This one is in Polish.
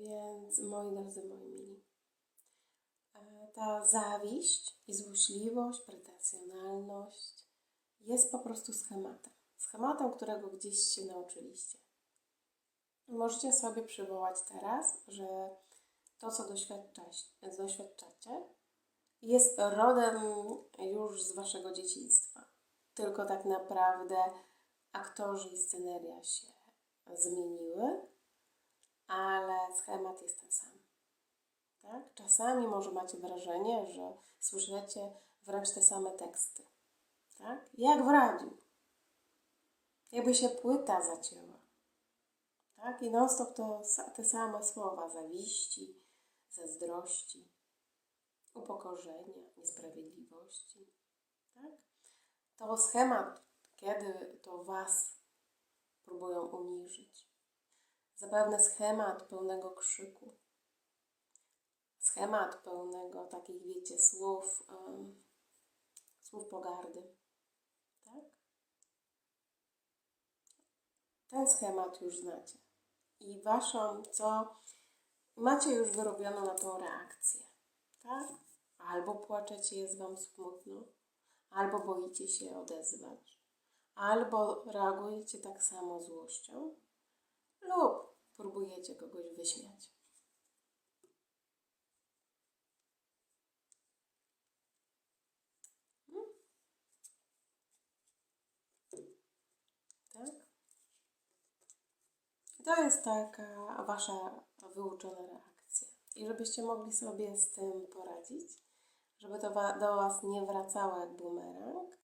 Więc moi drodzy, moi mili, e, ta zawiść i złośliwość, pretensjonalność jest po prostu schematem. Schematem, którego gdzieś się nauczyliście. Możecie sobie przywołać teraz, że to, co doświadczacie, doświadczacie, jest rodem już z waszego dzieciństwa. Tylko tak naprawdę aktorzy i sceneria się zmieniły, ale schemat jest ten sam. Tak? Czasami może macie wrażenie, że słyszycie wręcz te same teksty. Tak? Jak w radiu. Jakby się płyta zacięła. Tak? I non-stop to sa- te same słowa zawiści, zazdrości, upokorzenia, niesprawiedliwości. Tak? To schemat, kiedy to Was próbują uniżyć. Zapewne schemat pełnego krzyku. Schemat pełnego takich, wiecie, słów, em, słów pogardy. Tak? Ten schemat już znacie. I waszą, co macie już wyrobioną na tą reakcję. Tak? Albo płaczecie, jest wam smutno, albo boicie się odezwać, albo reagujecie tak samo złością, lub próbujecie kogoś wyśmiać. Hmm? Tak? To jest taka wasza wyuczona reakcja. I żebyście mogli sobie z tym poradzić, żeby to do was nie wracało jak bumerang,